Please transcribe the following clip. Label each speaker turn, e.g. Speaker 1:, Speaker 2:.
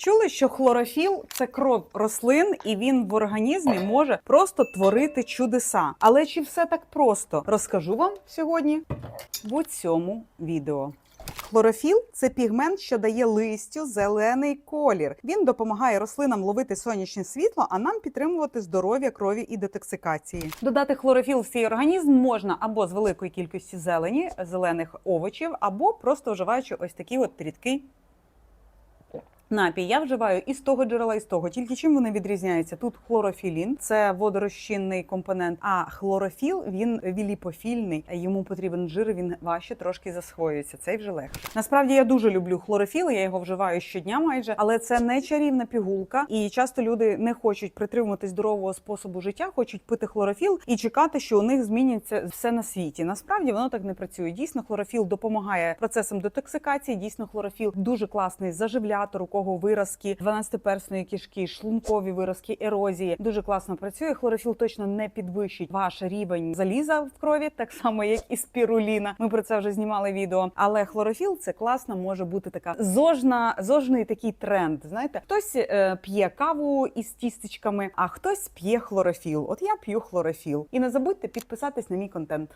Speaker 1: Чули, що хлорофіл це кров рослин, і він в організмі може просто творити чудеса. Але чи все так просто? Розкажу вам сьогодні в цьому відео. Хлорофіл це пігмент, що дає листю зелений колір. Він допомагає рослинам ловити сонячне світло, а нам підтримувати здоров'я крові і детоксикації. Додати хлорофіл в свій організм можна або з великої кількості зелені, зелених овочів, або просто вживаючи ось такий от рідкий Напій я вживаю і з того джерела, і з того. Тільки чим вони відрізняються? Тут хлорофілін, це водорозчинний компонент. А хлорофіл він віліпофільний. Йому потрібен жир. Він важче трошки засвоюється. Цей вже легше. Насправді я дуже люблю хлорофіл. Я його вживаю щодня, майже, але це не чарівна пігулка. І часто люди не хочуть притримуватись здорового способу життя, хочуть пити хлорофіл і чекати, що у них зміниться все на світі. Насправді воно так не працює. Дійсно, хлорофіл допомагає процесам детоксикації. Дійсно, хлорофіл дуже класний заживлятор, у кого виразки 12-персної кишки, шлункові виразки, ерозії. Дуже класно працює. Хлорофіл точно не підвищить ваш рівень заліза в крові, так само як і спіруліна. Ми про це вже знімали відео. Але хлорофіл це класно, може бути така зожна, зожний такий тренд. Знаєте, хтось е, п'є каву із тістечками, а хтось п'є хлорофіл. От я п'ю хлорофіл. І не забудьте підписатись на мій контент.